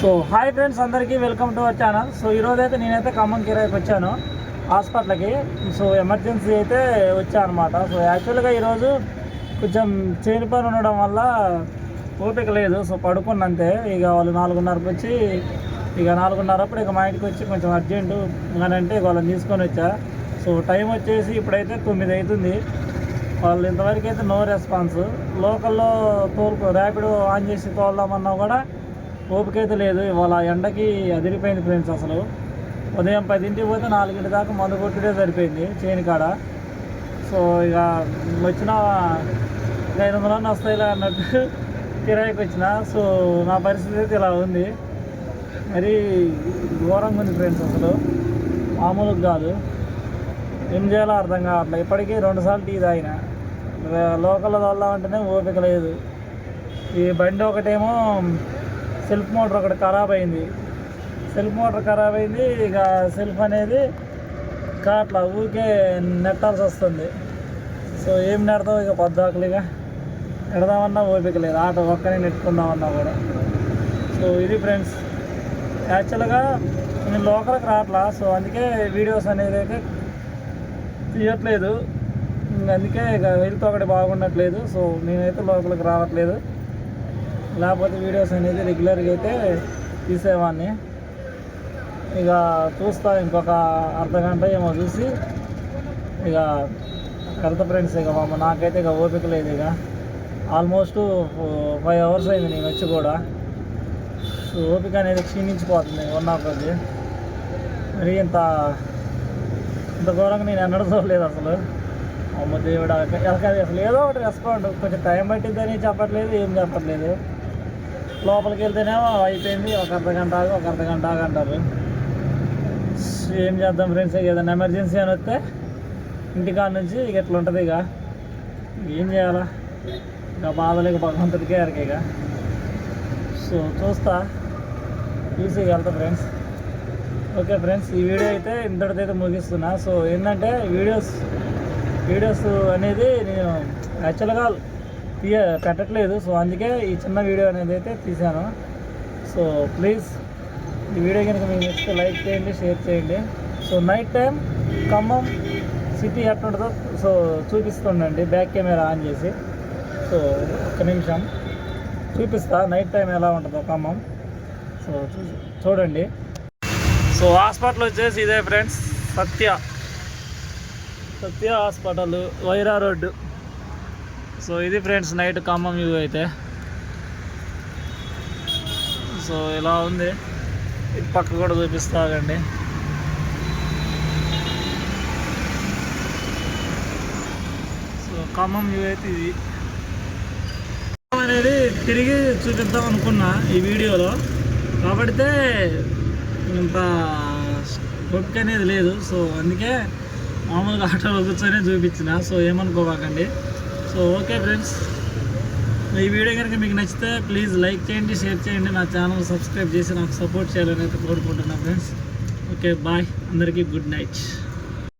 So hi friends అందరికీ welcome to our channel so ఈరోజు అయితే నేనైతే ఖమ్మం కిరాయికి వచ్చాను హాస్పిటల్కి. సో ఎమర్జెన్సీ అయితే వచ్చా అనమాట సో యాక్చువల్గా ఈరోజు కొంచెం చేని పని ఉండడం వల్ల ఓపిక లేదు. సో పడుకున్నంతే. ఇక వాళ్ళు నాలుగున్నరకు వచ్చి ఇక నాలుగున్నరప్పుడు ఇక మా ఇంటికి వచ్చి కొంచెం అర్జెంటు అంటే వాళ్ళని తీసుకొని వచ్చా. సో టైం వచ్చేసి ఇప్పుడైతే తొమ్మిది అవుతుంది వాళ్ళు ఇంతవరకు అయితే నో రెస్పాన్స్ లోకల్లో తోలుకో ర్యాపిడ్ ఆన్ చేసి తోలుదామన్నా కూడా ఓపిక అయితే లేదు. ఇవాళ ఎండకి అదిరిపోయింది ఫ్రెండ్స్ అసలు. ఉదయం పదింటికి పోతే నాలుగింటి దాకా మందు కొట్టుడే సరిపోయింది చేని కాడ. సో ఇక వచ్చిన ఇక ఐదు వందలన్నీ వస్తాయిలే అన్నట్టు కిరాయికి వచ్చిన. సో నా పరిస్థితి అయితే ఇలా ఉంది. మరి ఘోరంగా ఉంది ఫ్రెండ్స్ అసలు. మామూలుగా కాదు. ఏం చేయాలో అర్థం కావట్లేదు. ఇప్పటికీ రెండుసార్లు టీ తాగిన. లోకల్లో తోలామంటేనే ఓపిక లేదు. ఈ బండి ఒకటేమో సెల్ఫ్ మోటార్ ఒకటి ఖరాబ్ అయింది. సెల్ఫ్ మోటార్ ఖరాబ్ అయింది ఇక సెల్ఫ్ అనేది కాట్లా ఊరికే నెట్టాల్సి వస్తుంది. సో ఏం నెడతావు ఇక పద్దాకులుగా నెడదామన్నా ఓపిక లేదు. ఆటో ఒక్కనే నెట్టుకుందామన్నా కూడా. సో ఇది ఫ్రెండ్స్. యాక్చువల్గా నేను లోకల్కి రావట్లా సో అందుకే వీడియోస్ అనేది అయితే తీయట్లేదు. ఇంక అందుకే ఇక వెళ్తే ఒకటి బాగుండట్లేదు. సో నేనైతే లోపలికి రావట్లేదు. లేకపోతే వీడియోస్ అనేది రెగ్యులర్గా అయితే తీసేవాడిని ఇక చూస్తా ఇంకొక అర్ధ గంట ఏమో చూసి ఇక కడత ఫ్రెండ్స్ ఇక మామ నాకైతే ఇక ఓపిక లేదు ఇక. ఆల్మోస్ట్ ఫైవ్ అవర్స్ అయింది నేను వచ్చి కూడా. సో ఓపిక అనేది క్షీణించిపోతుంది వన్ ఆఫ్ అది మరి ఇంత ఇంత ఘోరంగా నేను ఎన్నడూ చూడలేదు అసలు. అమ్మ దేవుడు అసలు ఏదో ఒకటి రెస్పాండ్ కొంచెం టైం పట్టిద్దని చెప్పట్లేదు ఏం చెప్పట్లేదు. లోపలికి వెళ్తేనేమో అయిపోయింది. ఒక అర్ధ గంట ఆగు ఒక అర్ధ గంట ఆగు అంటారు. ఏం చేద్దాం ఫ్రెండ్స్ ఏదైనా ఎమర్జెన్సీ అని వస్తే ఇంటికాడ నుంచి ఇక ఎట్లా ఉంటుంది ఇక? ఏం చేయాలా? ఇక బాధలేక భగవంతుడికే ఎరక ఇక. సో చూస్తా. చూసి వెళ్తా ఫ్రెండ్స్ ఓకే ఫ్రెండ్స్ ఈ వీడియో అయితే ఇంతటితో అయితే ముగిస్తున్నా. సో ఏంటంటే వీడియోస్ వీడియోస్ అనేది నేను యాక్చువల్గా తీయ పెట్టట్లేదు. సో అందుకే ఈ చిన్న వీడియో అనేది అయితే తీశాను. సో ప్లీజ్ ఈ వీడియో కనుక మీకు నచ్చితే లైక్ చేయండి షేర్ చేయండి. So night time Khammam city ఎట్లుంటుందో సో చూపిస్తుండండి. బ్యాక్ కెమెరా ఆన్ చేసి. సో ఒక్క నిమిషం. చూపిస్తా నైట్ టైం ఎలా ఉంటుందో ఖమ్మం. సో చూ- చూడండి. సో హాస్పిటల్ వచ్చేసి ఇదే friends Satya. Satya hospital Wyra road. So ఇది ఫ్రెండ్స్ నైట్ ఖమ్మం వ్యూ అయితే. సో ఇలా ఉంది? ఇది పక్క కూడా చూపిస్తాగండి సో ఖమ్మం వ్యూ అయితే ఇది. అనేది తిరిగి చూపిద్దాం అనుకున్నా ఈ వీడియోలో. కాబట్టితే ఇంత బొక్ అనేది లేదు. సో అందుకే మామూలుగా ఆటోలో కూర్చొని చూపించిన. సో ఏమనుకోవాకండి? సో ఓకే ఫ్రెండ్స్ ఈ వీడియో కనుక మీకు నచ్చితే ప్లీజ్ లైక్ చేయండి షేర్ చేయండి నా ఛానల్ సబ్స్క్రైబ్ చేసి నాకు సపోర్ట్ చేయాలని అయితే కోరుకుంటున్నాను ఫ్రెండ్స్ ఓకే బాయ్ అందరికీ గుడ్ నైట్